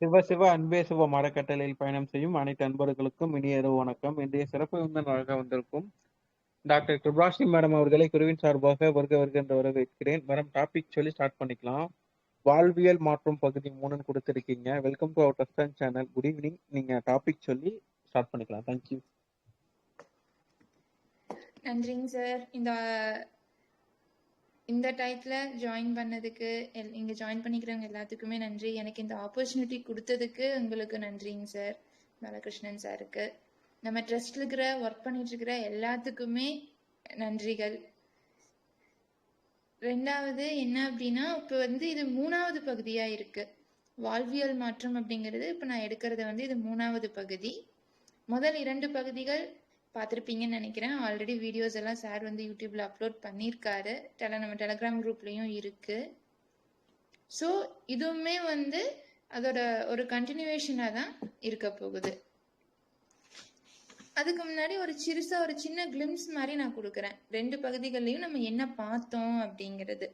சிவ சிவ அன்பே சிவ மரக்கட்டளையில் பயணம் செய்யும் அனைத்து அன்பர்களுக்கும் இனிய இரவு வணக்கம். இன்றைய சிறப்பு விருந்தினராக வழங்க வந்திருக்கும் டாக்டர் கிருபாஷினி மேடம் அவர்களை குருவின் சார்பாக வருக வருக என்று வரவேற்கிறேன். மேடம் டாபிக் சொல்லி ஸ்டார்ட் பண்ணிக்கலாம். வாழ்வியல் மாற்றம் பகுதி மூணுன்னு கொடுத்துருக்கீங்க. Welcome to our Dustin channel good evening நீங்க டாபிக் சொல்லி ஸ்டார்ட் பண்ணிக்கலாம். தேங்க்யூ நன்றிங்க சார் இந்த இந்த டயத்தில் ஜாயின் பண்ணதுக்கு எல் இங்கே ஜாயின் பண்ணிக்கிறவங்க எல்லாத்துக்குமே நன்றி. எனக்கு இந்த ஆப்பர்ச்சுனிட்டி கொடுத்ததுக்கு உங்களுக்கு நன்றிங்க சார் பாலகிருஷ்ணன் சாருக்கு. நம்ம ட்ரஸ்ட்ல இருக்கிற ஒர்க் பண்ணிட்டு இருக்கிற எல்லாத்துக்குமே நன்றிகள். ரெண்டாவது என்ன அப்படின்னா இப்போ வந்து இது மூணாவது பகுதியாக இருக்கு. வாழ்வியல் மாற்றம் அப்படிங்கிறது இப்போ நான் எடுக்கிறது வந்து இது மூணாவது பகுதி. முதல் இரண்டு பகுதிகள் பார்த்துருப்பீங்கன்னு நினைக்கிறேன். ஆல்ரெடி வீடியோஸ் எல்லாம் சார் வந்து யூடியூப்ல அப்லோட் பண்ணியிருக்காரு டெல நம்ம டெலகிராம் குரூப்லேயும் இருக்கு. ஸோ இதுவுமே வந்து அதோட ஒரு கண்டினியூவேஷனாக தான் இருக்க போகுது. அதுக்கு முன்னாடி ஒரு சிறுசா ஒரு சின்ன கிளிம்ஸ் மாதிரி நான் கொடுக்குறேன். ரெண்டு பகுதிகள்லையும் நம்ம என்ன பார்த்தோம் அப்படிங்கிறது.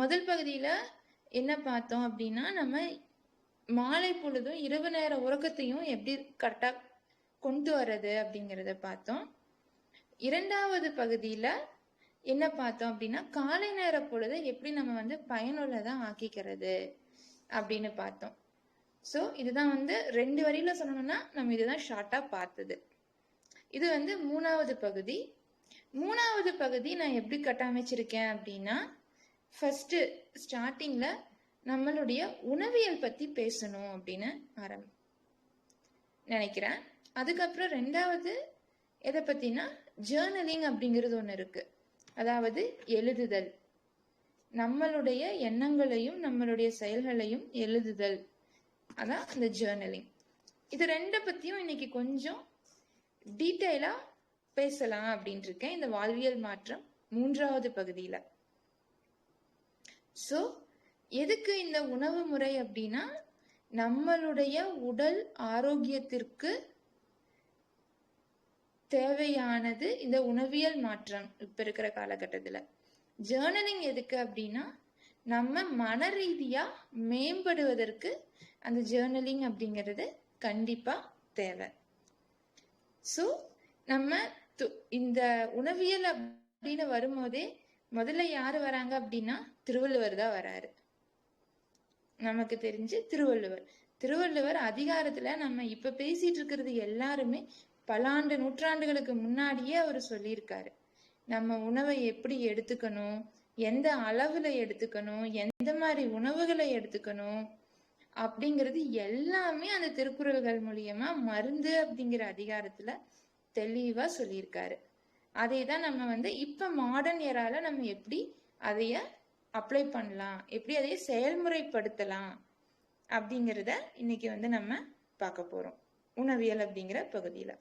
முதல் பகுதியில் என்ன பார்த்தோம் அப்படின்னா நம்ம மாலை பொழுதும் இரவு நேர உறக்கத்தையும் எப்படி கரெக்டாக கொண்டு வர்றது அப்படிங்கிறத பார்த்தோம். இரண்டாவது பகுதியில என்ன பார்த்தோம் அப்படின்னா காலை நேர பொழுது எப்படி நம்ம வந்து பயனுள்ளதா ஆக்கிக்கிறது அப்படின்னு பார்த்தோம். ஸோ இதுதான் வந்து ரெண்டு வரியில சொல்லணும்னா நம்ம இதுதான் ஷார்ட்டா பார்த்தது. இது வந்து மூணாவது பகுதி. மூணாவது பகுதி நான் எப்படி கட்டமைச்சிருக்கேன் அப்படின்னா ஃபர்ஸ்ட் ஸ்டார்டிங்ல நம்மளுடைய உணவியல் பத்தி பேசணும் அப்படின்னு ஆரம்பி நினைக்கிறேன். அதுக்கப்புறம் ரெண்டாவது எதை பத்தினா ஜேர்னலிங் அப்படிங்கிறது ஒன்று இருக்கு. அதாவது எழுதுதல். நம்மளுடைய எண்ணங்களையும் நம்மளுடைய செயல்களையும் எழுதுதல். அதான் இந்த ஜேர்னலிங் இது ரெண்டை பத்தியும் இன்னைக்கு கொஞ்சம் டீட்டெயிலா பேசலாம் அப்படின்ட்டு இருக்கேன். இந்த வாழ்வியல் மாற்றம் மூன்றாவது பகுதியில. ஸோ எதுக்கு இந்த உணவு முறை அப்படின்னா நம்மளுடைய உடல் ஆரோக்கியத்திற்கு தேவையானது இந்த உணவியல் மாற்றம் இப்ப இருக்கிற காலகட்டத்துல. ஜேர்னலிங் எதுக்கு அப்படின்னா நம்ம மன ரீதியா மேம்படுவதற்கு அந்த ஜேர்னலிங் அப்படிங்கிறது கண்டிப்பா தேவை. ஸோ நம்ம இந்த உணவியல் அப்படின்னு வரும்போதே முதல்ல யாரு வராங்க அப்படின்னா திருவள்ளுவர் தான் வராரு. நமக்கு தெரிஞ்சு திருவள்ளுவர். திருவள்ளுவர் அதிகாரத்துல நம்ம இப்ப பேசிட்டு இருக்கிறது எல்லாருமே பல ஆண்டு நூற்றாண்டுகளுக்கு முன்னாடியே அவர் சொல்லியிருக்காரு. நம்ம உணவை எப்படி எடுத்துக்கணும்? எந்த அளவுல எடுத்துக்கணும்? எந்த மாதிரி உணவுகளை எடுத்துக்கணும்? அப்படிங்கிறது எல்லாமே அந்த திருக்குறள்கள் மூலியமா மருந்து அப்படிங்கிற அதிகாரத்துல தெளிவா சொல்லியிருக்காரு. அதை தான் நம்ம வந்து இப்ப மாடர்ன் ஏரால நம்ம எப்படி அதைய அப்ளை பண்ணலாம்? எப்படி அதைய செயல்முறைப்படுத்தலாம்? அப்படிங்கிறத இன்னைக்கு வந்து நம்ம பார்க்க போறோம். உணவியல் அப்படிங்கிற பகுதியில.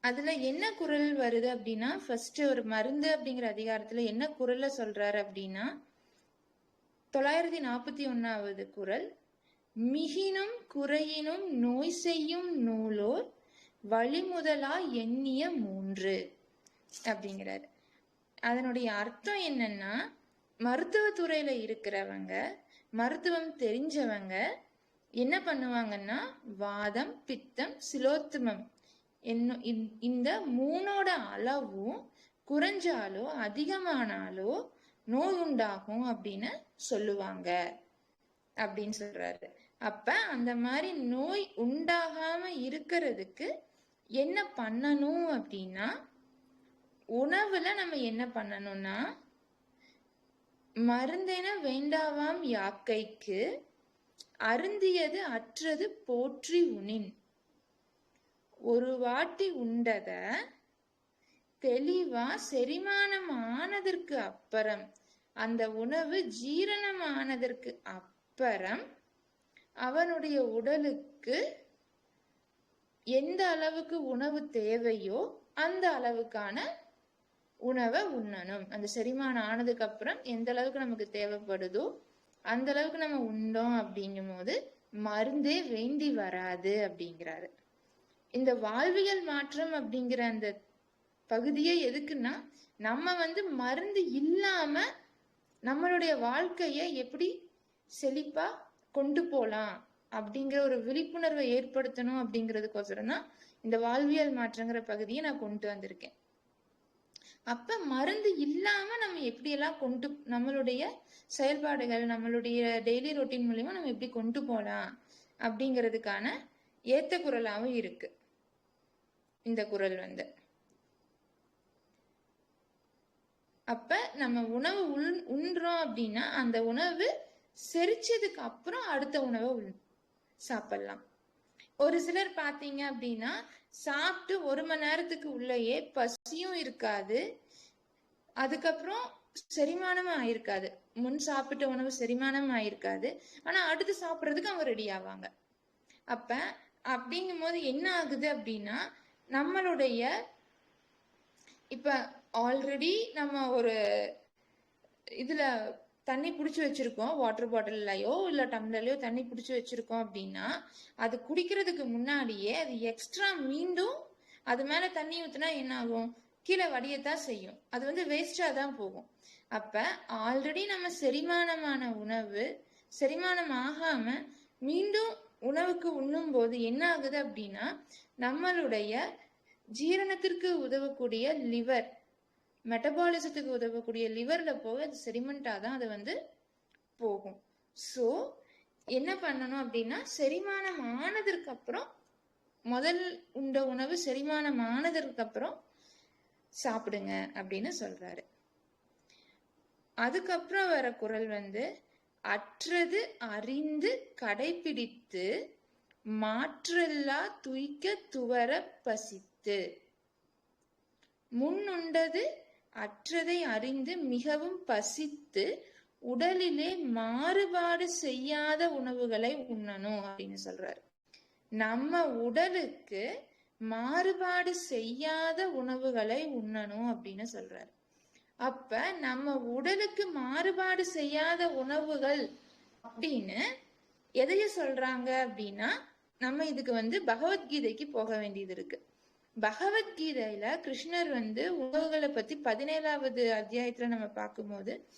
அதுல என்ன குரல் வருது அப்படின்னா ஃபர்ஸ்ட் ஒரு மருந்து அப்படிங்கிற அதிகாரத்துல என்ன குரல்ல சொல்றாரு அப்படின்னா தொள்ளாயிரத்தி நாற்பத்தி ஒன்னாவது குரல் மிகினும் குறையினும் நோய் செய்யும் நூலோர் வழிமுதலா எண்ணிய மூன்று அப்படிங்கிறாரு. அதனுடைய அர்த்தம் என்னன்னா மருத்துவத்துறையில இருக்கிறவங்க மருத்துவம் தெரிஞ்சவங்க என்ன பண்ணுவாங்கன்னா வாதம் பித்தம் சிலோத்துமம் என்ன இந்த மூணோட அளவும் குறைஞ்சாலோ அதிகமானாலோ நோய் உண்டாகும் அப்படின்னு சொல்லுவாங்க. அப்படின்னு சொல்றாரு. அப்ப அந்த மாதிரி நோய் உண்டாகாம இருக்கிறதுக்கு என்ன பண்ணணும் அப்படின்னா உணவுல நம்ம என்ன பண்ணணும்னா மருந்தென வேண்டாவாம் யாக்கைக்கு அருந்தியது அற்றது போற்றி உனின். ஒரு வாட்டி உண்டத தெளிவா செரிமானம் ஆனதற்கு அப்புறம் அந்த உணவு ஜீரணமானதற்கு அப்புறம் அவனுடைய உடலுக்கு எந்த அளவுக்கு உணவு தேவையோ அந்த அளவுக்கான உணவை உண்ணணும். அந்த செரிமானம் ஆனதுக்கு அப்புறம் எந்த அளவுக்கு நமக்கு தேவைப்படுதோ அந்த அளவுக்கு நம்ம உண்டோம் அப்படிங்கும் போது மருந்தே வேண்டி வராது அப்படிங்கிறாரு. இந்த வாழ்வியல் மாற்றம் அப்படிங்கிற அந்த பகுதியே எதுக்குன்னா நம்ம வந்து மருந்து இல்லாம நம்மளுடைய வாழ்க்கைய எப்படி செழிப்பா கொண்டு போலாம் அப்படிங்கிற ஒரு விழிப்புணர்வை ஏற்படுத்தணும் அப்படிங்கிறதுக்கோசரம் தான் இந்த வாழ்வியல் மாற்றங்கிற பகுதியை நான் கொண்டு வந்திருக்கேன். அப்ப மருந்து இல்லாம நம்ம எப்படியெல்லாம் கொண்டு நம்மளுடைய செயல்பாடுகள் நம்மளுடைய டெய்லி ரொட்டீன் மூலியமா நம்ம எப்படி கொண்டு போகலாம் அப்படிங்கிறதுக்கான ஏத்த குரலாகவும் இருக்கு. இந்த குரல் வந்து. அப்ப நம்ம உணவு உள் உண்றோம் அப்படின்னா அந்த உணவு செரிச்சதுக்கு அப்புறம் அடுத்த உணவை சாப்பிடலாம். ஒரு சிலர் பாத்தீங்க அப்படின்னா சாப்பிட்டு ஒரு மணி நேரத்துக்கு உள்ளேயே பசியும் இருக்காது. அதுக்கப்புறம் செரிமானமும் ஆயிருக்காது. முன் சாப்பிட்ட உணவு செரிமானம் ஆயிருக்காது. ஆனா அடுத்து சாப்பிட்றதுக்கு அவங்க ரெடி ஆவாங்க. அப்ப அப்படிங்கும் போது என்ன ஆகுது அப்படின்னா நம்மளுடைய இப்ப ஆல்ரெடி நம்ம ஒரு இதுல தண்ணி பிடிச்சி வச்சிருக்கோம். வாட்டர் பாட்டில்லையோ இல்லை டம்ளர்லையோ தண்ணி பிடிச்சி வச்சிருக்கோம் அப்படின்னா அது குடிக்கிறதுக்கு முன்னாடியே அது எக்ஸ்ட்ரா மீண்டும் அது மேலே தண்ணி ஊற்றினா என்ன ஆகும் கீழே வடியத்தான் செய்யும். அது வந்து வேஸ்டாக தான் போகும். அப்போ ஆல்ரெடி நம்ம செரிமானமான உணவு செரிமானம் ஆகாம மீண்டும் உணவுக்கு உண்ணும் போது என்ன ஆகுது அப்படின்னா நம்மளுடைய ஜீரணத்திற்கு உதவக்கூடிய லிவர் மெட்டபாலிசத்துக்கு உதவக்கூடிய லிவர்ல போக அது செரிமெண்டா தான் அது வந்து போகும். ஸோ என்ன பண்ணணும் அப்படின்னா செரிமானம் ஆனதற்கு அப்புறம் முதல் உண்ட உணவு செரிமானம் ஆனதற்கு அப்புறம் சாப்பிடுங்க அப்படின்னு சொல்றாரு. அதுக்கப்புறம் வர குரல் வந்து அற்றது அறிந்து கடைபிடித்து மாற்றல்லா துய்க்க துவர பசித்து. முன்னுண்டது அற்றதை அறிந்து மிகவும் பசித்து உடலிலே மாறுபாடு செய்யாத உணவுகளை உண்ணணும் அப்படின்னு சொல்றாரு. நம்ம உடலுக்கு மாறுபாடு செய்யாத உணவுகளை உண்ணணும் அப்படின்னு சொல்றாரு. அப்ப நம்ம உடலுக்கு மாறுபாடு செய்யாத உணவுகள் அப்படின்னு எதைய சொல்றாங்க அப்படின்னா நம்ம இதுக்கு வந்து பகவத்கீதைக்கு போக வேண்டியது இருக்கு. பகவத்கீதையில கிருஷ்ணர் வந்து உணவுகளை பத்தி பதினேழாவது அத்தியாயத்துல நம்ம பார்க்கும்போது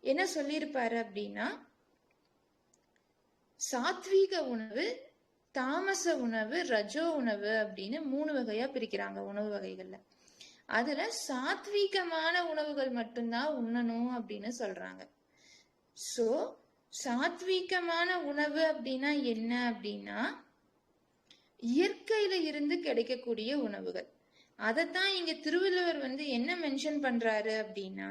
என்ன சொல்லியிருப்பாரு அப்படின்னா சாத்வீக உணவு தாமச உணவு ரஜோ உணவு அப்படின்னு மூணு வகையா பிரிக்கிறாங்க உணவு வகைகள்ல. அதுல சாத்வீகமான உணவுகள் மட்டும்தான் உண்ணணும் அப்படின்னு சொல்றாங்க. சோ சாத்வீகமான உணவு அப்படின்னா என்ன அப்படின்னா இயற்கையில இருந்து கிடைக்கக்கூடிய உணவுகள். அதைத்தான் இங்க திருவள்ளுவர் வந்து என்ன மென்ஷன் பண்றாரு அப்படின்னா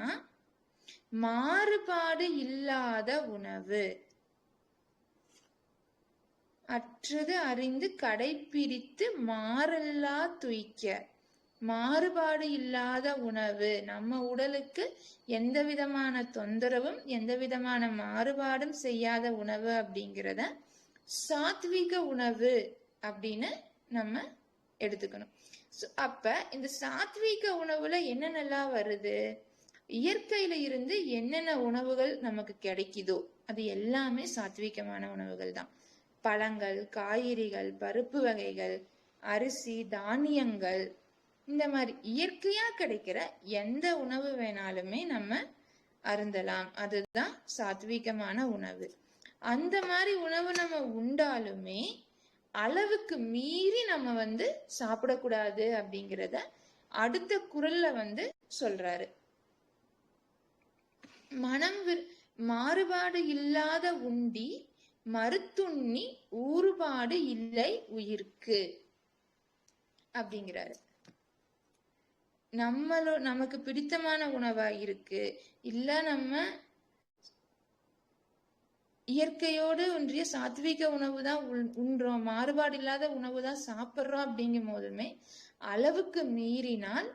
மாறுபாடு இல்லாத உணவு. அற்றது அறிந்து கடைபிடித்து மாறல்லா துய்க்க. மாறுபாடு இல்லாத உணவு. நம்ம உடலுக்கு எந்த விதமான தொந்தரவும் எந்த விதமான மாறுபாடும் செய்யாத உணவு அப்படிங்கிறத சாத்விக உணவு அப்படின்னு நம்ம எடுத்துக்கணும். அப்ப இந்த சாத்வீக உணவுல என்னென்னலாம் வருது? இயற்கையில இருந்து என்னென்ன உணவுகள் நமக்கு கிடைக்குதோ அது எல்லாமே சாத்வீகமான உணவுகள் தான். பழங்கள் காய்கறிகள் பருப்பு வகைகள் அரிசி தானியங்கள் இந்த மாதிரி இயற்கையா கிடைக்கிற எந்த உணவு வேணாலுமே நம்ம அருந்தலாம். அதுதான் சாத்வீகமான உணவு. அந்த மாதிரி உணவு நம்ம உண்டாலுமே அளவுக்கு மீறி நம்ம வந்து சாப்பிடக்கூடாது அப்படிங்கிறத அடுத்த குரல்ல வந்து சொல்றாரு. மனம் மாறுபாடு இல்லாத உண்டி மறுத்துண்ணி ஊறுபாடு இல்லை உயிர்க்கு அப்படிங்கிறாரு. நம்மளோ நமக்கு பிடித்தமான உணவா இருக்கு இல்ல நம்ம இயற்கையோடு ஒன்றிய சாத்விக உணவு தான் உண்றோம். மாறுபாடு இல்லாத உணவு தான் சாப்பிட்றோம் அப்படிங்கும் போதுமே அளவுக்கு மீறினால்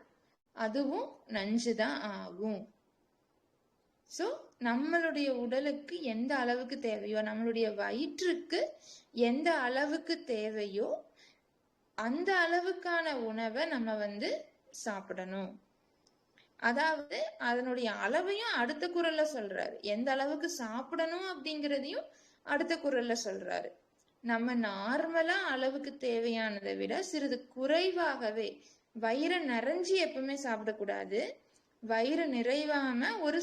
அதுவும் நஞ்சுதான் ஆகும். சோ நம்மளுடைய உடலுக்கு எந்த அளவுக்கு தேவையோ நம்மளுடைய வயிற்றுக்கு எந்த அளவுக்கு தேவையோ அந்த அளவுக்கான உணவை நம்ம வந்து சாப்பிடணும். அதாவது அதனுடைய அளவையும் அடுத்த குரல்ல சொல்றாரு. எந்த அளவுக்கு சாப்பிடணும் அப்படிங்கிறதையும் அடுத்த குரல்ல சொல்றாரு. நம்ம நார்மலா அளவுக்கு தேவையானதை விட சிறிது குறைவாகவே வயிறு நிறைஞ்சி எப்பவுமே சாப்பிடக்கூடாது. வயிறு நிறைவாம ஒரு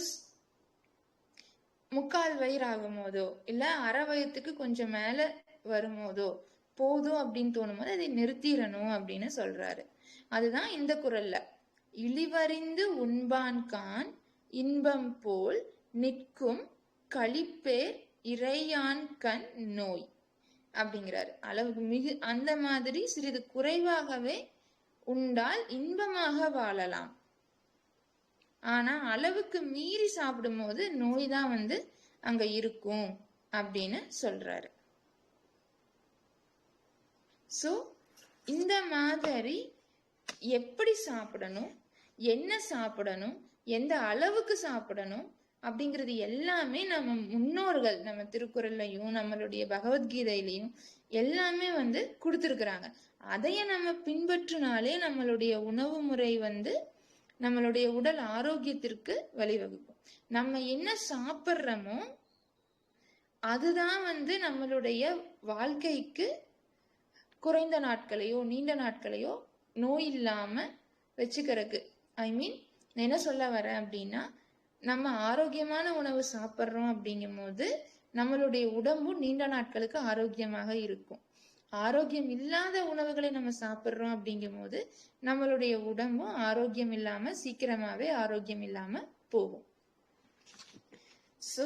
முக்கால் வயிறு ஆகும் போதோ இல்ல அரை வயத்துக்கு கொஞ்சம் மேல வரும்போதோ போதும் அப்படின்னு தோணும் போது அதை நிறுத்திடணும் அப்படின்னு சொல்றாரு. அதுதான் இந்த குரல்ல. இழிவறிந்து உண்பான்கான் இன்பம் போல் நிற்கும் களிப்பேர் இறையான் கண் நோய். அப்படிங்கிறாரு. அளவுக்கு மிகு அந்த மாதிரி சிறிது குறைவாகவே உண்டால் இன்பமாக வாழலாம். ஆனா அளவுக்கு மீறி சாப்பிடும்போது நோய் தான் வந்து அங்க இருக்கும் அப்படின்னு சொல்றாரு. சோ இந்த மாதிரி எப்படி சாப்பிடணும்? என்ன சாப்பிடணும்? எந்த அளவுக்கு சாப்பிடணும்? அப்படிங்கிறது எல்லாமே நம்ம முன்னோர்கள் நம்ம திருக்குறள்லையும் நம்மளுடைய பகவத்கீதையிலையும் எல்லாமே வந்து கொடுத்துருக்குறாங்க. அதையே நம்ம பின்பற்றினாலே நம்மளுடைய உணவு முறை வந்து நம்மளுடைய உடல் ஆரோக்கியத்திற்கு வழிவகுக்கும். நம்ம என்ன சாப்பிட்றோமோ அதுதான் வந்து நம்மளுடைய வாழ்க்கைக்கு குறைந்த நாட்களையோ நீண்ட நாட்களையோ நோய் இல்லாம வச்சுக்கிறதுக்கு ஐ மீன் என்ன சொல்ல வரேன் அப்படின்னா நம்ம ஆரோக்கியமான உணவு சாப்பிட்றோம் அப்படிங்கும் போது நம்மளுடைய உடம்பும் நீண்ட நாட்களுக்கு ஆரோக்கியமாக இருக்கும். ஆரோக்கியம் இல்லாத உணவுகளை நம்ம சாப்பிட்றோம் அப்படிங்கும் போது நம்மளுடைய உடம்பும் ஆரோக்கியம் இல்லாம சீக்கிரமாவே ஆரோக்கியம் இல்லாம போகும். ஸோ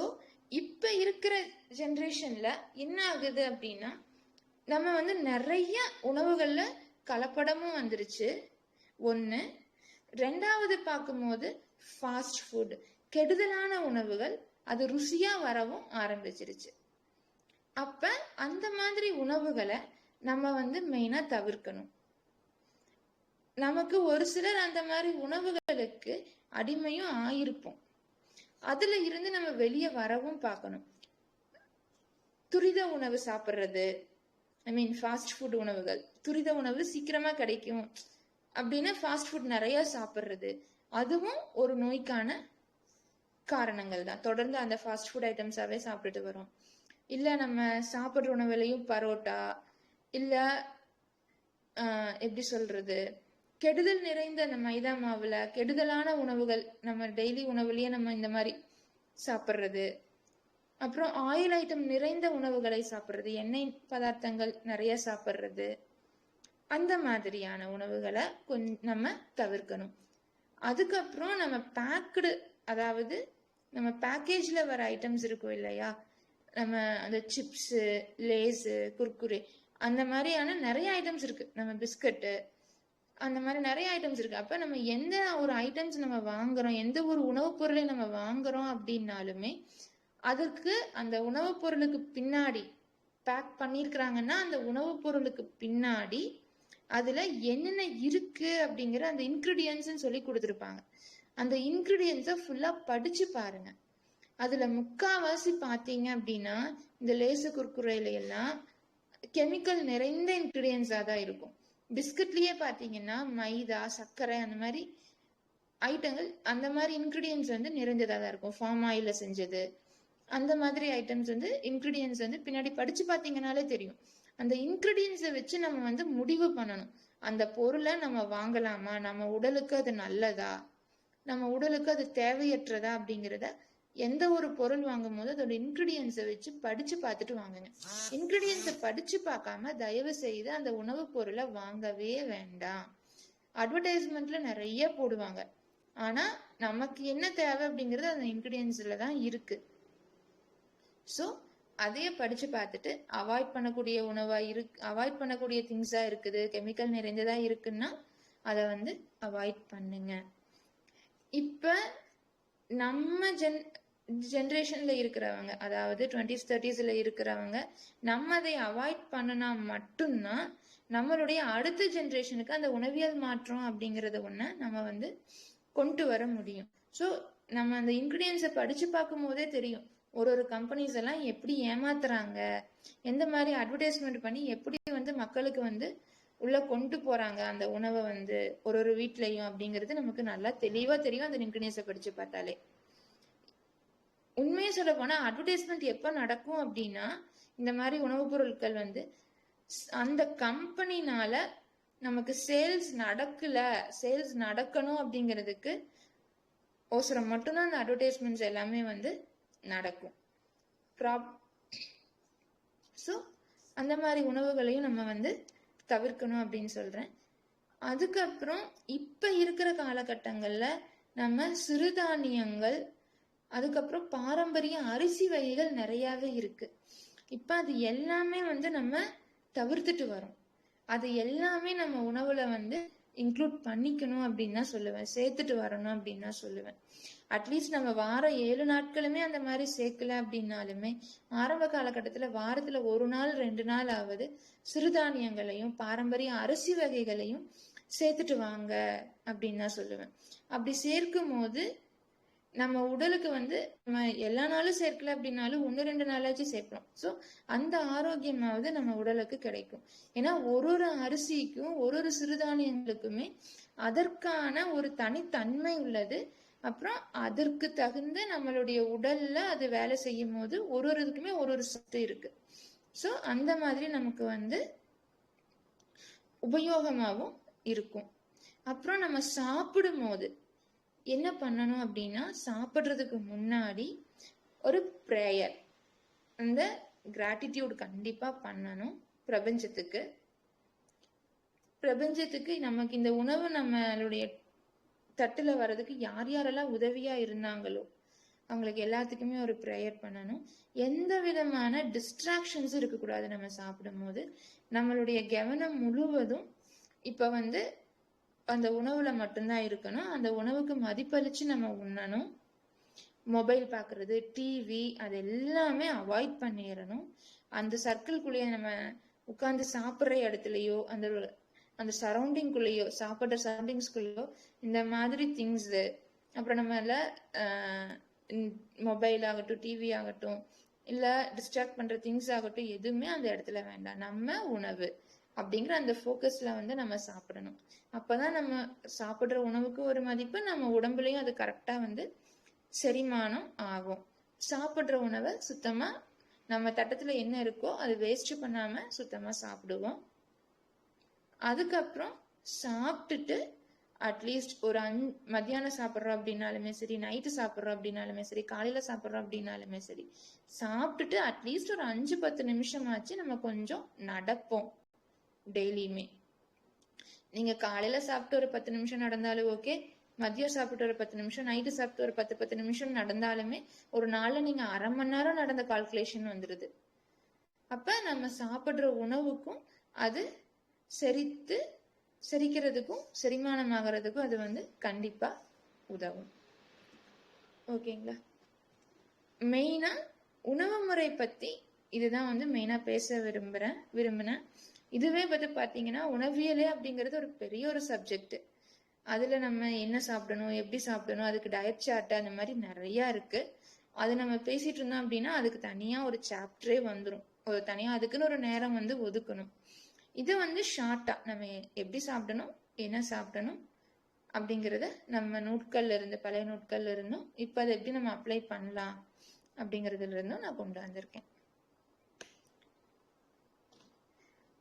இப்ப இருக்கிற ஜென்ரேஷன்ல என்ன ஆகுது அப்படின்னா நம்ம வந்து நிறைய உணவுகள்ல கலப்படமும் வந்துருச்சு. ஒன்று ரெண்டாவது பார்க்கும்போது ஃபாஸ்ட் ஃபுட் கெடுதலான உணவுகள் அது ருசியா வரவும் ஆரம்பிச்சிருச்சு. அப்ப அந்த மாதிரி உணவுகளை நம்ம வந்து மெயினா தவிர்க்கணும். நமக்கு ஒரு சிலர் அந்த மாதிரி உணவுகளுக்கு அடிமையும் ஆயிருப்போம். அதுல இருந்து நம்ம வெளியே வரவும் பார்க்கணும். துரித உணவு சாப்பிட்றது ஐ மீன் ஃபாஸ்ட் ஃபுட் உணவுகள் துரித உணவு சீக்கிரமா கிடைக்கும். அப்படின்னா ஃபாஸ்ட் ஃபுட் நிறைய சாப்பிட்றது. அதுவும் ஒரு நோய்க்கான காரணங்கள் தான். தொடர்ந்து அந்த ஃபாஸ்ட் ஃபுட் ஐட்டம்ஸாவே சாப்பிட்டுட்டு வரோம். இல்லை நம்ம சாப்பிட்ற உணவுலையும் பரோட்டா இல்லை எப்படி சொல்றது? கெடுதல் நிறைந்த அந்த மைதா மாவுல கெடுதலான உணவுகள் நம்ம டெய்லி உணவுலயே நம்ம இந்த மாதிரி சாப்பிட்றது. அப்புறம் ஆயில் ஐட்டம் நிறைந்த உணவுகளை சாப்பிட்றது. எண்ணெய் பதார்த்தங்கள் நிறைய சாப்பிட்றது. அந்த மாதிரியான உணவுகளை கொஞ்சம் நம்ம தவிர்க்கணும். அதுக்கப்புறம் நம்ம பேக்குடு அதாவது நம்ம பேக்கேஜில் வர ஐட்டம்ஸ் இருக்கும் இல்லையா? நம்ம அந்த சிப்ஸு லேஸு குர்குரே அந்த மாதிரியான நிறைய ஐட்டம்ஸ் இருக்குது நம்ம பிஸ்கட்டு அந்த மாதிரி நிறைய ஐட்டம்ஸ் இருக்குது அப்போ நம்ம எந்த ஒரு ஐட்டம்ஸ் நம்ம வாங்குறோம் எந்த ஒரு உணவுப் பொருளை நம்ம வாங்குறோம் அப்படின்னாலுமே அதுக்கு அந்த உணவுப் பொருளுக்கு பின்னாடி பேக் பண்ணியிருக்கிறாங்கன்னா அந்த உணவுப் பொருளுக்கு பின்னாடி அதுல என்னென்ன இருக்கு அப்படிங்கிற அந்த இன்க்ரீடியன்ஸ்னு சொல்லி கொடுத்துருப்பாங்க. அந்த இன்க்ரீடியன்ஸை ஃபுல்லா படிச்சு பாருங்க. அதுல முக்காவாசி பாத்தீங்க அப்படின்னா இந்த லேசு குர்குரையில எல்லாம் கெமிக்கல் நிறைந்த இன்க்ரீடியன்ஸா தான் இருக்கும். பிஸ்கட்லயே பார்த்தீங்கன்னா மைதா சர்க்கரை அந்த மாதிரி ஐட்டங்கள் அந்த மாதிரி இன்க்ரீடியன்ஸ் வந்து நிறைந்ததாக தான் இருக்கும். ஃபார்ம் ஆயில செஞ்சது அந்த மாதிரி ஐட்டம்ஸ் வந்து இன்க்ரீடியன்ஸ் வந்து பின்னாடி படிச்சு பார்த்தீங்கனாலே தெரியும். அந்த இன்க்ரீடியன்ஸை வச்சு நம்ம வந்து முடிவு பண்ணணும். அந்த பொருளை நம்ம வாங்கலாமா? நம்ம உடலுக்கு அது நல்லதா? நம்ம உடலுக்கு அது தேவையற்றதா அப்படிங்கிறத எந்த ஒரு பொருள் வாங்கும் போது அதோட இன்க்ரீடியன்ஸை வச்சு படிச்சு பார்த்துட்டு வாங்குங்க. இன்க்ரீடியன்ஸை படிச்சு பார்க்காம தயவு செய்து அந்த உணவுப் பொருளை வாங்கவே வேண்டாம். அட்வர்டைஸ்மெண்ட்ல நிறைய போடுவாங்க. ஆனா நமக்கு என்ன தேவை அப்படிங்கிறது அந்த இன்க்ரீடியன்ஸ்ல தான் இருக்கு. ஸோ அதையே படிச்சு பார்த்துட்டு அவாய்ட் பண்ணக்கூடிய உணவா இருக் அவாய்ட் பண்ணக்கூடிய திங்ஸா இருக்குது கெமிக்கல் நிறைந்ததா இருக்குன்னா அதை வந்து அவாய்ட் பண்ணுங்க. இப்ப நம்ம ஜென் ஜென்ரேஷன்ல இருக்கிறவங்க அதாவது டுவெண்ட்டிஸ் தேர்ட்டிஸ்ல இருக்கிறவங்க நம்ம அதை அவாய்ட் பண்ணினா மட்டும்தான் நம்மளுடைய அடுத்த ஜென்ரேஷனுக்கு அந்த உணவியல் மாற்றம் அப்படிங்கறத ஒண்ண நம்ம வந்து கொண்டு வர முடியும். ஸோ நம்ம அந்த இன்க்ரீடியன்ஸை படிச்சு பார்க்கும் போதே தெரியும். ஒரு ஒரு கம்பெனிஸ் எல்லாம் எப்படி ஏமாத்துறாங்க? எந்த மாதிரி அட்வர்டைஸ்மெண்ட் பண்ணி எப்படி வந்து மக்களுக்கு வந்து உள்ள கொண்டு போறாங்க? அந்த உணவை வந்து ஒரு ஒரு வீட்லயும் அப்படிங்கிறது நமக்கு நல்லா தெளிவா தெரியும். அந்த இன்க்ரீடியன்ஸை படிச்சு பார்த்தாலே. உண்மையை சொல்ல போனா அட்வர்டைஸ்மெண்ட் எப்ப நடக்கும் அப்படின்னா இந்த மாதிரி உணவுப் பொருட்கள் வந்து அந்த கம்பெனினால நமக்கு சேல்ஸ் நடக்கல சேல்ஸ் நடக்கணும் அப்படிங்கிறதுக்கு ஓசரம் மட்டும்தான் அந்த அட்வர்டைஸ்மெண்ட்ஸ் எல்லாமே வந்து நடக்கும். ப்ராப் ஸோ அந்த மாதிரி உணவுகளையும் நம்ம வந்து தவிர்க்கணும் அப்படின்னு சொல்கிறேன் அதுக்கப்புறம் இப்போ இருக்கிற காலகட்டங்களில் நம்ம சிறுதானியங்கள் அதுக்கப்புறம் பாரம்பரிய அரிசி வகைகள் நிறையாவே இருக்கு. இப்போ அது எல்லாமே வந்து நம்ம தவிர்த்துட்டு வரோம். அது எல்லாமே நம்ம உணவுல வந்து இன்க்ளூட் பண்ணிக்கணும் அப்படின்னு தான் சொல்லுவேன். சேர்த்துட்டு வரணும் அப்படின்னு தான் சொல்லுவேன். அட்லீஸ்ட் நம்ம வாரம் ஏழு நாட்களுமே அந்த மாதிரி சேர்க்கல அப்படின்னாலுமே ஆரம்ப காலகட்டத்தில் வாரத்தில் ஒரு நாள் ரெண்டு நாள் ஆவது சிறுதானியங்களையும் பாரம்பரிய அரிசி வகைகளையும் சேர்த்துட்டு வாங்க அப்படின்னு தான் சொல்லுவேன். அப்படி சேர்க்கும் போது நம்ம உடலுக்கு வந்து நம்ம எல்லா நாளும் சேர்க்கல அப்படின்னாலும் ஒன்று ரெண்டு நாளாச்சும் சேர்க்கலாம். ஸோ அந்த ஆரோக்கியமாவது நம்ம உடலுக்கு கிடைக்கும். ஏன்னா ஒரு ஒரு அரிசிக்கும் ஒரு ஒரு சிறுதானியங்களுக்குமே அதற்கான ஒரு தனித்தன்மை உள்ளது. அப்புறம் அதற்கு தகுந்த நம்மளுடைய உடல்ல அது வேலை செய்யும் போது ஒரு ஒரு இதுக்குமே ஒரு ஒரு சத்து இருக்கு. ஸோ அந்த மாதிரி நமக்கு வந்து உபயோகமாகவும் இருக்கும். அப்புறம் நம்ம சாப்பிடும் போது என்ன பண்ணணும் அப்படின்னா சாப்பிட்றதுக்கு முன்னாடி ஒரு ப்ரேயர் அந்த கிராட்டிடியூட் கண்டிப்பாக பண்ணணும் பிரபஞ்சத்துக்கு. பிரபஞ்சத்துக்கு நமக்கு இந்த உணவு நம்மளுடைய தட்டில் வர்றதுக்கு யார் யாரெல்லாம் உதவியாக இருந்தாங்களோ அவங்களுக்கு எல்லாத்துக்குமே ஒரு ப்ரேயர் பண்ணணும். எந்த விதமான டிஸ்ட்ராக்ஷன்ஸும் இருக்கக்கூடாது நம்ம சாப்பிடும் போது நம்மளுடைய கவனம் முழுவதும் இப்போ வந்து அந்த உணவுல மட்டும்தான் இருக்கணும். அந்த உணவுக்கு மதிப்பளிச்சு நம்ம உண்ணணும். மொபைல் பார்க்கறது டிவி அது எல்லாமே அவாய்ட் பண்ணிடணும் அந்த சர்க்கிள்குள்ளேயே நம்ம உட்கார்ந்து சாப்பிட்ற இடத்துலயோ அந்த அந்த சரௌண்டிங்குள்ளேயோ சாப்பிட்ற சரௌண்டிங்ஸ்குள்ளேயோ இந்த மாதிரி திங்ஸ் அப்புறம் நம்மள மொபைல் ஆகட்டும் டிவி ஆகட்டும் இல்ல டிஸ்ட்ராக்ட் பண்ற திங்ஸ் ஆகட்டும் எதுவுமே அந்த இடத்துல வேண்டாம். நம்ம உணவு. அப்படிங்கிற அந்த ஃபோக்கஸ்ல வந்து நம்ம சாப்பிடணும். அப்பதான் நம்ம சாப்பிடுற உணவுக்கு ஒரு மதிப்பு நம்ம உடம்புலயும் அது கரெக்டா வந்து செரிமானம் ஆகும். சாப்பிடுற உணவை சுத்தமா நம்ம தட்டத்துல என்ன இருக்கோ அது வேஸ்ட் பண்ணாம சுத்தமா சாப்பிடுவோம். அதுக்கப்புறம் சாப்பிட்டுட்டு அட்லீஸ்ட் ஒரு அஞ் மத்தியானம் சாப்பிட்றோம் அப்படின்னாலுமே சரி நைட்டு சாப்பிட்றோம் அப்படின்னாலுமே சரி காலையில சாப்பிட்றோம் அப்படின்னாலுமே சரி சாப்பிட்டுட்டு அட்லீஸ்ட் ஒரு அஞ்சு பத்து நிமிஷமாச்சு நம்ம கொஞ்சம் நடப்போம். டெய்லியுமே. நீங்க காலையில சாப்பிட்டு ஒரு பத்து நிமிஷம் நடந்தாலும் ஓகே மதியம் சாப்பிட்டு ஒரு பத்து நிமிஷம் நைட்டு சாப்பிட்டு ஒரு பத்து பத்து நிமிஷம் நடந்தாலுமே ஒரு நாள்ல நீங்க அரை மணி நேரம் நடந்த கால்குலேஷன் வந்துடுது அப்ப நம்ம சாப்பிடுற உணவுக்கும் அது செரித்து செரிக்கிறதுக்கும் செரிமானம் ஆகிறதுக்கும் அது வந்து கண்டிப்பா உதவும். ஓகேங்களா? மெயினா உணவு முறை பத்தி இதுதான் வந்து மெயினா பேச விரும்புறேன் விரும்பினேன் இதுவே வந்து பார்த்தீங்கன்னா உணவியலே அப்படிங்கிறது ஒரு பெரிய ஒரு சப்ஜெக்ட் அதுல நம்ம என்ன சாப்பிடணும் எப்படி சாப்பிடணும் அதுக்கு டயட் சார்ட் அந்த மாதிரி நிறைய இருக்கு. அது நம்ம பேசிட்டு இருந்தோம் அப்படின்னா அதுக்கு தனியா ஒரு சாப்டரே வந்துடும் ஒரு தனியா அதுக்குன்னு ஒரு நேரம் வந்து ஒதுக்கணும். இது வந்து ஷார்ட்டா நம்ம எப்படி சாப்பிடணும் என்ன சாப்பிடணும் அப்படிங்கிறத நம்ம நூட்கள்ல இருந்து பழைய நூட்கள்ல இருந்தும் இப்ப அதை எப்படி நம்ம அப்ளை பண்ணலாம் அப்படிங்கறதுல இருந்தும் நான் கொண்டு வந்திருக்கேன்.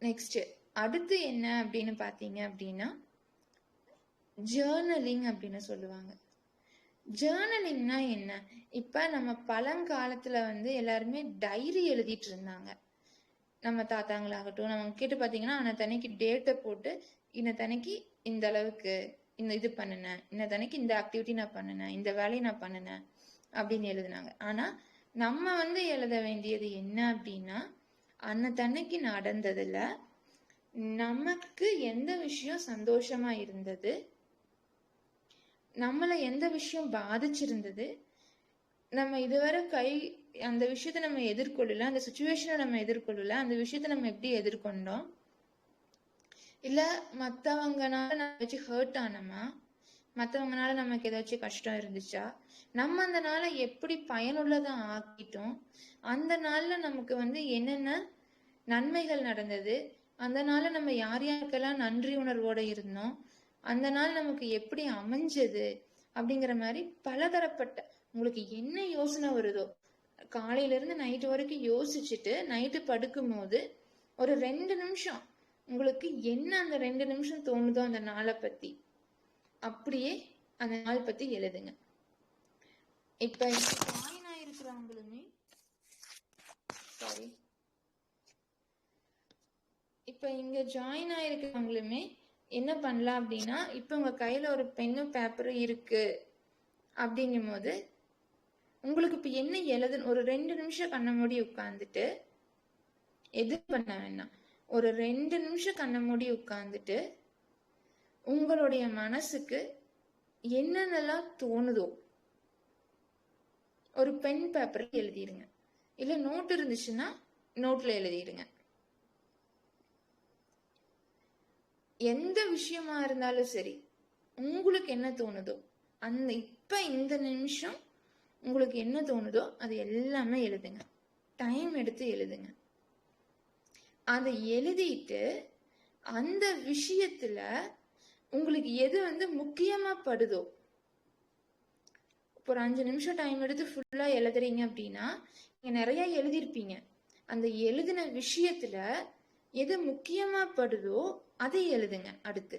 நெக்ஸ்ட் அடுத்து என்ன அப்படின்னு பார்த்தீங்க அப்படின்னா ஜேர்னலிங் அப்படின்னு சொல்லுவாங்க. ஜேர்னலிங்னா என்ன? இப்போ நம்ம பழங்காலத்தில் வந்து எல்லாருமே டைரி எழுதிட்டு இருந்தாங்க. நம்ம தாத்தாங்களாகட்டும் நம்ம கிட்ட பார்த்தீங்கன்னா அன்னத்தனைக்கு டேட்டை போட்டு இன்னத்தனைக்கு இந்த அளவுக்கு இந்த இது பண்ணினேன். இன்னத்தனைக்கு இந்த ஆக்டிவிட்டி நான் பண்ணினேன். இந்த வேலையை நான் பண்ணினேன். அப்படின்னு எழுதுனாங்க. ஆனால் நம்ம வந்து எழுத வேண்டியது என்ன அப்படின்னா அன்னத்தன்னைக்கு நடந்ததுல நமக்கு எந்த விஷயம் சந்தோஷமா இருந்தது? நம்மளை எந்த விஷயம் பாதிச்சிருந்தது? நம்ம இதுவரை கை அந்த விஷயத்த நம்ம எதிர்கொள்ளல அந்த சுச்சுவேஷனை நம்ம எதிர்கொள்ளல அந்த விஷயத்த நம்ம எப்படி எதிர்கொண்டோம்? இல்ல மத்தவங்கனால நம்ம வச்சு ஹர்ட் ஆனோமா? மற்றவங்கனால நமக்கு ஏதாச்சும் கஷ்டம் இருந்துச்சா? நம்ம அந்த நாளை எப்படி பயனுள்ளதா ஆக்கிட்டோம்? அந்த நாளில் நமக்கு வந்து என்னென்ன நன்மைகள் நடந்தது? அந்த நாளில் நம்ம யார் யாருக்கெல்லாம் நன்றி உணர்வோடு இருந்தோம்? அந்த நாள் நமக்கு எப்படி அமைஞ்சது? அப்படிங்கிற மாதிரி பலதரப்பட்ட உங்களுக்கு என்ன யோசனை வருதோ? காலையிலேருந்து நைட்டு வரைக்கும் யோசிச்சுட்டு நைட்டு படுக்கும்போது ஒரு ரெண்டு நிமிஷம் உங்களுக்கு என்ன அந்த ரெண்டு நிமிஷம் தோணுதோ அந்த நாளை பற்றி அப்படியே அந்த நாள் பத்தி எழுதுங்க. இப்ப ஜாயின் இருக்கிறவங்களுமே சாரி இப்போ இங்க ஜாயின் ஆயிருக்கிறவங்களுமே என்ன பண்ணலாம் அப்படின்னா இப்போ உங்க கையில ஒரு பென்னும் பேப்பரும் இருக்கு அப்படிங்கும்போது உங்களுக்கு இப்போ என்ன எழுதுன்னு ஒரு ரெண்டு நிமிஷம் கண்ண மூடி உட்காந்துட்டு எது பண்ண வேண்டாம் ஒரு ரெண்டு நிமிஷம் கண்ண மூடி உட்காந்துட்டு உங்களுடைய மனசுக்கு என்னென்னலாம் தோணுதோ ஒரு பென் பேப்பரில் எழுதிடுங்க. இல்லை நோட் இருந்துச்சுன்னா நோட்டில் எழுதிடுங்க. எந்த விஷயமா இருந்தாலும் சரி உங்களுக்கு என்ன தோணுதோ அந்த இப்போ இந்த நிமிஷம் உங்களுக்கு என்ன தோணுதோ அது எல்லாமே எழுதுங்க. டைம் எடுத்து எழுதுங்க. அதை எழுதிட்டு அந்த விஷயத்துல உங்களுக்கு எது வந்து முக்கியமா படுதோ இப்போ ஒரு அஞ்சு நிமிஷம் டைம் எடுத்து ஃபுல்லா எழுதுறீங்க அப்படின்னா நீங்க நிறைய எழுதியிருப்பீங்க. அந்த எழுதின விஷயத்துல எது முக்கியமா படுதோ அதை எழுதுங்க அடுத்து.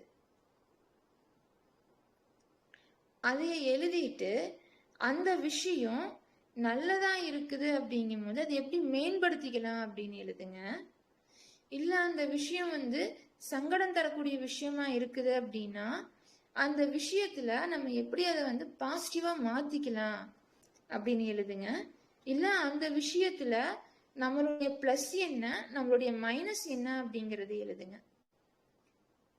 அதை எழுதிட்டு அந்த விஷயம் நல்லதா இருக்குது அப்படிங்கும்போது அது எப்படி மேம்படுத்திக்கலாம் அப்படின்னு எழுதுங்க. இல்ல அந்த விஷயம் வந்து சங்கடம் தரக்கூடிய விஷயமா இருக்குது அப்படின்னா அந்த விஷயத்துல நம்ம எப்படி அதை வந்து பாசிட்டிவா மாத்திக்கலாம் அப்படின்னு எழுதுங்க. இல்ல அந்த விஷயத்துல நம்மளுடைய பிளஸ் என்ன நம்மளுடைய மைனஸ் என்ன அப்படிங்கறது எழுதுங்க.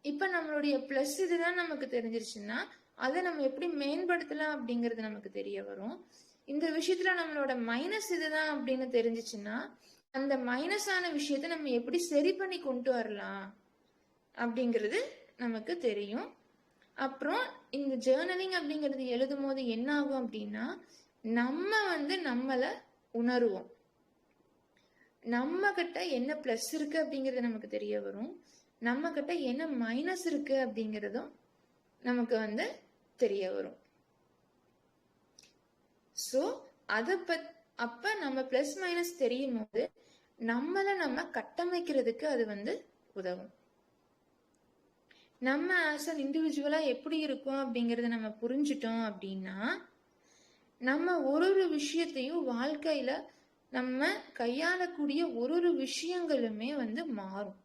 இப்ப நம்மளுடைய பிளஸ் இதுதான் நமக்கு தெரிஞ்சிருச்சுன்னா அதை நம்ம எப்படி மேம்படுத்தலாம் அப்படிங்கிறது நமக்கு தெரிய வரும். இந்த விஷயத்துல நம்மளோட மைனஸ் இதுதான் அப்படின்னு தெரிஞ்சிச்சுன்னா அந்த மைனஸான விஷயத்த நம்ம எப்படி சரி பண்ணி கொண்டு வரலாம்? அப்படிங்கிறது நமக்கு தெரியும். அப்புறம் இந்த ஜேர்னலிங் அப்படிங்கிறது எழுதும் போது என்ன ஆகும் அப்படின்னா நம்ம வந்து நம்மளை உணருவோம். நம்ம கிட்ட என்ன பிளஸ் இருக்கு அப்படிங்கிறது நமக்கு தெரிய வரும். நம்ம கிட்ட என்ன மைனஸ் இருக்கு அப்படிங்கிறதும் நமக்கு வந்து தெரிய வரும். ஸோ அதை பத் அப்ப நம்ம பிளஸ் மைனஸ் தெரியும் போது நம்மளை நம்ம கட்டமைக்கிறதுக்கு அது வந்து உதவும். நம்ம ஆஸ் அன் இண்டிவிஜுவலா எப்படி இருக்கோம் அப்படிங்கறத நம்ம புரிஞ்சிட்டோம் அப்படின்னா நம்ம ஒரு ஒரு விஷயத்தையும் வாழ்க்கையில நம்ம கையாளக்கூடிய ஒரு ஒரு விஷயங்களுமே வந்து மாறும்.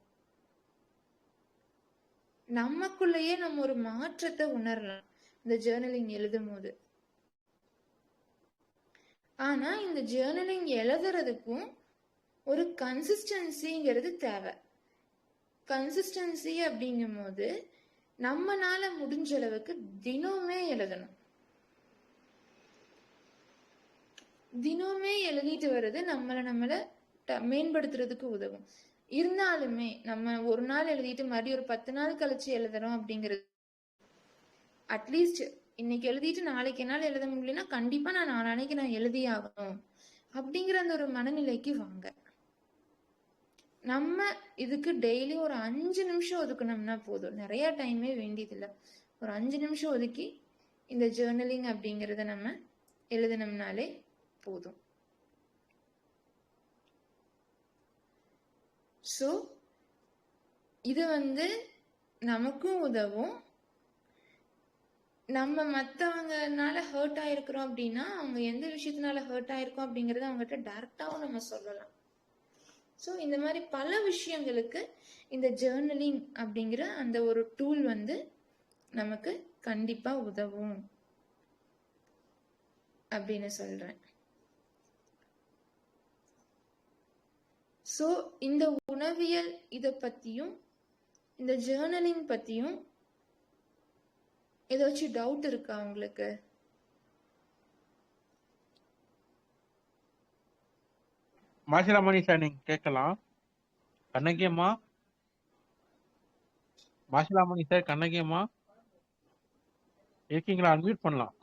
நமக்குள்ளேயே நம்ம ஒரு மாற்றத்தை உணரலாம். இந்த ஜேர்னலிங் எழுதும் போது. ஆனா இந்த ஜேர்னலிங் எழுதுறதுக்கும் ஒரு கன்சிஸ்டன்சிங்கிறது தேவை. கன்சிஸ்டன்சி அப்படிங்கும்போது நம்மனால முடிஞ்ச அளவுக்கு தினமே எழுதணும். தினமே எழுதிட்டு வர்றது நம்மளை நம்மளை மேம்படுத்துறதுக்கு உதவும். இருந்தாலுமே நம்ம ஒரு நாள் எழுதிட்டு மறுபடியும் ஒரு பத்து நாள் கழிச்சு எழுதுறோம் அப்படிங்கிறது அட்லீஸ்ட் இன்னைக்கு எழுதிட்டு நாளைக்கு என்னால் எழுத முடியலன்னா கண்டிப்பா நான் நாளைக்கு நான் எழுதி ஆகணும் அப்படிங்கிற அந்த ஒரு மனநிலைக்கு வாங்க. நம்ம இதுக்கு டெய்லி ஒரு அஞ்சு நிமிஷம் ஒதுக்குனோம்னா போதும். நிறைய டைமே வேண்டியதில்லை. ஒரு அஞ்சு நிமிஷம் ஒதுக்கி இந்த ஜேர்னலிங் அப்படிங்கிறத நம்ம எழுதினோம்னாலே போதும். ஸோ இது வந்து நமக்கும் உதவும். நம்ம மற்றவங்கனால ஹர்ட் ஆயிருக்கிறோம் அப்படின்னா அவங்க எந்த விஷயத்தினால ஹர்ட் ஆயிருக்கோம் அப்படிங்கறத அவங்ககிட்ட டைரக்டாவும் நம்ம சொல்லலாம். ஸோ இந்த மாதிரி பல விஷயங்களுக்கு இந்த ஜேர்னலிங் அப்படிங்கிற அந்த ஒரு டூல் வந்து நமக்கு கண்டிப்பாக உதவும் அப்படின்னு சொல்கிறேன் ஸோ இந்த உணவியல் இதை பற்றியும் இந்த ஜேர்னலிங் பற்றியும் ஏதாச்சும் டவுட் இருக்கா உங்களுக்கு? மாசிலாமணி சார் நீங்க கேட்கலாம். கண்ணகி அம்மா மாசிலாமணி சார் கண்ணகி அம்மா இருக்கீங்களா? அன்மியூட் பண்ணலாம்.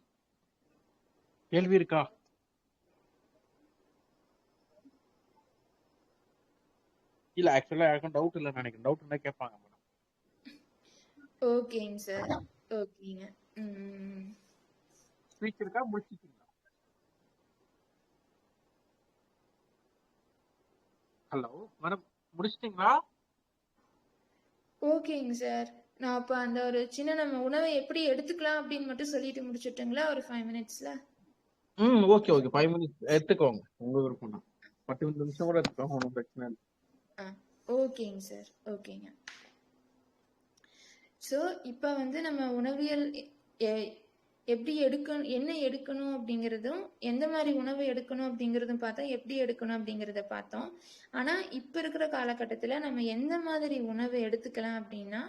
கேள்வி இருக்கா? இல்ல ஆக்சுவலா யாருக்கும் டவுட் இல்லைன்னு நினைக்கிறேன். டவுட் இருந்தா கேட்பாங்க மேடம் ஓகேங்க சார் ஓகேங்க ஸ்பீச் இருக்கா? முடிச்சிட்டீங்களா? ஹலோ மேடம் முடிச்சிட்டீங்களா? ஓகேங்க சார் நான் அப்போ அந்த ஒரு சின்ன நம்ம உணவை எப்படி எடுத்துக்கலாம் அப்படின்னு மட்டும் சொல்லிட்டு முடிச்சுட்டுங்களா? ஒரு ஃபைவ் மினிட்ஸ்ல ம் ஓகே ஓகே ஃபைவ் மினிட்ஸ் எடுத்துக்கோங்க. உங்க விருப்பம் தான். பத்து நிமிஷம் கூட இருக்கும் ஒன்றும் பிரச்சனை இல்லை. ஆ ஓகேங்க சார் ஓகேங்க. ஸோ இப்போ வந்து நம்ம உணவியல் எப்படி எடுக்கணும் என்ன எடுக்கணும் அப்படிங்கிறதும் எந்த மாதிரி உணவு எடுக்கணும் அப்படிங்கிறதும் பார்த்தோம் எப்படி எடுக்கணும் அப்படிங்கிறத பார்த்தோம். ஆனால் இப்போ இருக்கிற காலகட்டத்தில் நம்ம எந்த மாதிரி உணவு எடுத்துக்கலாம் அப்படின்னா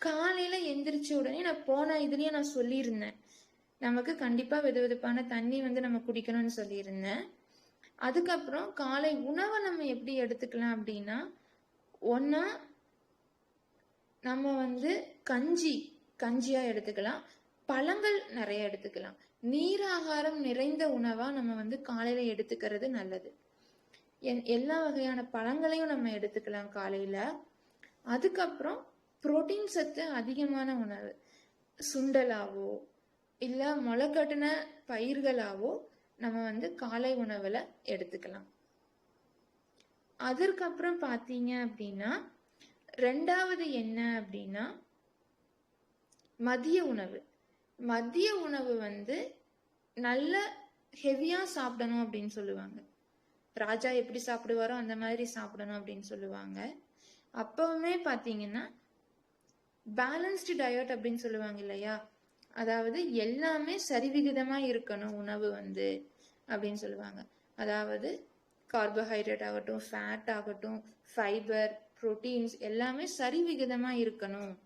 காலையில் எந்திரிச்ச உடனே நான் போன இதுலேயே நான் சொல்லியிருந்தேன். நமக்கு கண்டிப்பாக வெது வெதுப்பான தண்ணி வந்து நம்ம குடிக்கணும்னு சொல்லியிருந்தேன். அதுக்கப்புறம் காலை உணவை நம்ம எப்படி எடுத்துக்கலாம் அப்படின்னா ஒன்றா நம்ம வந்து கஞ்சி கஞ்சியா எடுத்துக்கலாம். பழங்கள் நிறைய எடுத்துக்கலாம். நீராகாரம் நிறைந்த உணவா நம்ம வந்து காலையில எடுத்துக்கிறது நல்லது. என்- எல்லா வகையான பழங்களையும் நம்ம எடுத்துக்கலாம் காலையில. அதுக்கப்புறம் புரோட்டீன் சத்து அதிகமான உணவு. சுண்டலாவோ இல்ல முளைக்கட்டின பயிர்களாவோ நம்ம வந்து காலை உணவுல எடுத்துக்கலாம். அதற்கப்புறம் பார்த்தீங்க அப்படின்னா ரெண்டாவது என்ன அப்படின்னா மதிய உணவு. மதிய உணவு வந்து நல்ல ஹெவியா சாப்பிடணும் அப்படின்னு சொல்லுவாங்க. ராஜா எப்படி சாப்பிடுவாரோ அந்த மாதிரி சாப்பிடணும் அப்படின்னு சொல்லுவாங்க. அப்பவுமே பார்த்தீங்கன்னா பேலன்ஸ்டு டயட் அப்படின்னு சொல்லுவாங்க இல்லையா? அதாவது எல்லாமே சரிவிகிதமா இருக்கணும் உணவு வந்து அப்படின்னு சொல்லுவாங்க. அதாவது கார்போஹைட்ரேட் ஆகட்டும் ஃபேட் ஆகட்டும் ஃபைபர் புரோட்டீன்ஸ் எல்லாமே சரிவிகிதமா இருக்கணும்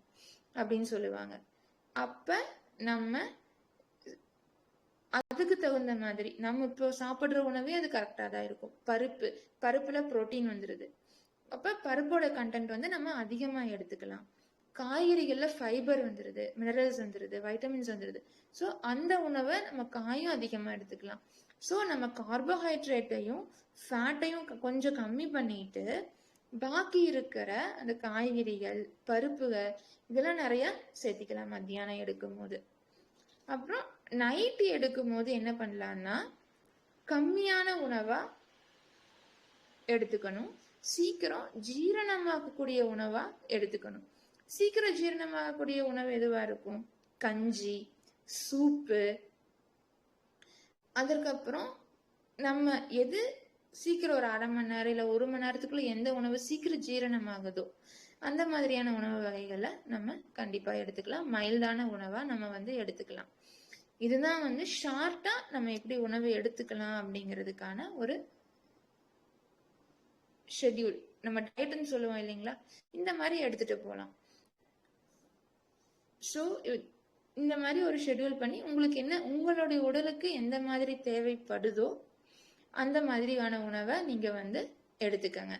அப்படின்னு சொல்லுவாங்க. அப்போ நம்ம அதுக்கு தகுந்த மாதிரி நம்ம இப்போ சாப்பிட்ற உணவே அது கரெக்டாக தான் இருக்கும். பருப்பு பருப்பில் புரோட்டீன் வந்துடுது அப்போ பருப்போட கண்டென்ட் வந்து நம்ம அதிகமாக எடுத்துக்கலாம். காய்கறிகளில் ஃபைபர் வந்துடுது மினரல்ஸ் வந்துடுது வைட்டமின்ஸ் வந்துடுது ஸோ அந்த உணவை நம்ம காயும் அதிகமாக எடுத்துக்கலாம். ஸோ நம்ம கார்போஹைட்ரேட்டையும் ஃபேட்டையும் கொஞ்சம் கம்மி பண்ணிட்டு பாக்கி இருக்கிற அந்த காய்கறிகள் பருப்புகள் இதெல்லாம் நிறைய சேர்த்திக்கலாம் மத்தியானம் எடுக்கும் போது அப்புறம் நைட்டு எடுக்கும் போது என்ன பண்ணலாம்னா கம்மியான உணவா எடுத்துக்கணும். சீக்கிரம் ஜீரணமாகக்கூடிய உணவா எடுத்துக்கணும். சீக்கிரம் ஜீரணமாகக்கூடிய உணவு எதுவா இருக்கும்? கஞ்சி சூப்பு. அதற்கப்புறம் நம்ம எது சீக்கிரம் ஒரு அரை மணி நேரம் இல்லை ஒரு மணி நேரத்துக்குள்ள எந்த உணவு சீக்கிரம் ஜீரணமாகுதோ அந்த மாதிரியான உணவு வகைகளை நம்ம கண்டிப்பா எடுத்துக்கலாம். மைல்டான உணவா நம்ம வந்து எடுத்துக்கலாம். இதுதான் வந்து ஷார்ட்டா நம்ம எப்படி உணவு எடுத்துக்கலாம் அப்படிங்கிறதுக்கான ஒரு ஷெட்யூல் நம்ம டயட்னு சொல்லுவோம் இல்லைங்களா? இந்த மாதிரி எடுத்துட்டு போகலாம் ஸோ இந்த மாதிரி ஒரு ஷெட்யூல் பண்ணி உங்களுக்கு என்ன உங்களுடைய உடலுக்கு எந்த மாதிரி தேவைப்படுதோ அந்த மாதிரியான உணவை நீங்கள் வந்து எடுத்துக்கங்க.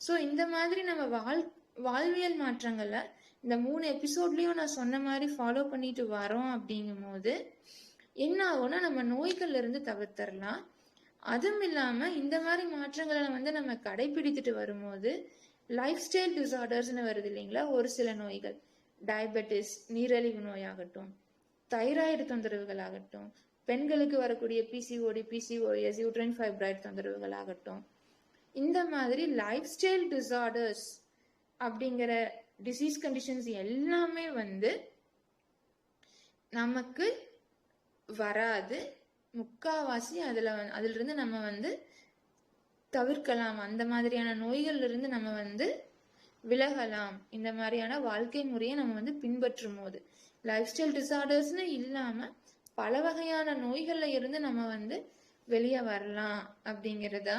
ஸோ இந்த மாதிரி நம்ம வாழ் வாழ்வியல் மாற்றங்களை இந்த மூணு எபிசோட்லேயும் நான் சொன்ன மாதிரி ஃபாலோ பண்ணிட்டு வரோம் அப்படிங்கும் போது என்ன ஆகும்னா நம்ம நோய்கள்ல இருந்து தவிர்த்தரலாம். அதுவும் இல்லாமல் இந்த மாதிரி மாற்றங்களை வந்து நம்ம கடைபிடித்துட்டு வரும்போது லைஃப் ஸ்டைல் டிசார்டர்ஸ்னு வருது இல்லைங்களா? ஒரு சில நோய்கள். டயபெட்டிஸ் நீரிழிவு நோயாகட்டும் தைராய்டு தொந்தரவுகள் ஆகட்டும் பெண்களுக்கு வரக்கூடிய பிசிஓடி பிசிஓஎஸ் யூட்ரைன் ஃபைப்ராய்ட் தொந்தரவுகள் ஆகட்டும் இந்த மாதிரி லைஃப் ஸ்டைல் டிசார்டர்ஸ் அப்படிங்கிற டிசீஸ் கண்டிஷன்ஸ் எல்லாமே வந்து நமக்கு வராது. முக்காவாசி அதுல வந்து- அதுல இருந்து நம்ம வந்து தவிர்க்கலாம். அந்த மாதிரியான நோய்கள்ல இருந்து நம்ம வந்து விலகலாம். இந்த மாதிரியான வாழ்க்கை முறையை நம்ம வந்து பின்பற்றும் போது. லைஃப் ஸ்டைல் டிசார்டர்ஸ்னு இல்லாம பல வகையான நோய்களில் இருந்து நம்ம வந்து வெளியே வரலாம் அப்படிங்கிறதா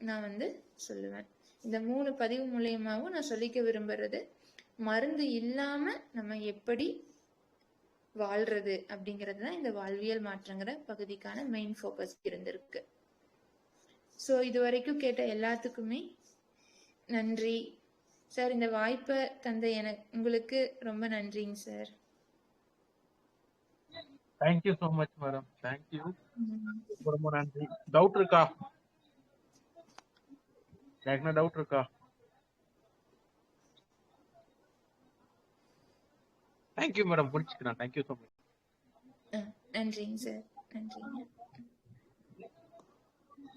நான் வந்து சொல்லுவேன். இந்த மூணு பதிவு மூலயமாவும் நான் சொல்லிக்க விரும்புறது மருந்து இல்லாம நம்ம எப்படி வாழ்றது அப்படிங்கிறது தான் இந்த வாழ்வியல் மாற்றங்கிற பகுதிக்கான மெயின் ஃபோக்கஸ் இருந்திருக்கு. ஸோ இது வரைக்கும் கேட்ட எல்லாத்துக்குமே நன்றி. சார் இந்த வாய்ப்பை தந்த எனக்கு உங்களுக்கு ரொம்ப நன்றிங்க sir. Thank you so much madam thank you ரொம்ப ரொம்ப நன்றி. டவுட் இருக்கா? யாருக்குன்னா டவுட் இருக்கா? தேங்க்யூ மேடம் முடிச்சுக்கிறேன் தேங்க்யூ ஸோ மச் நன்றிங்க சார் நன்றிங்க.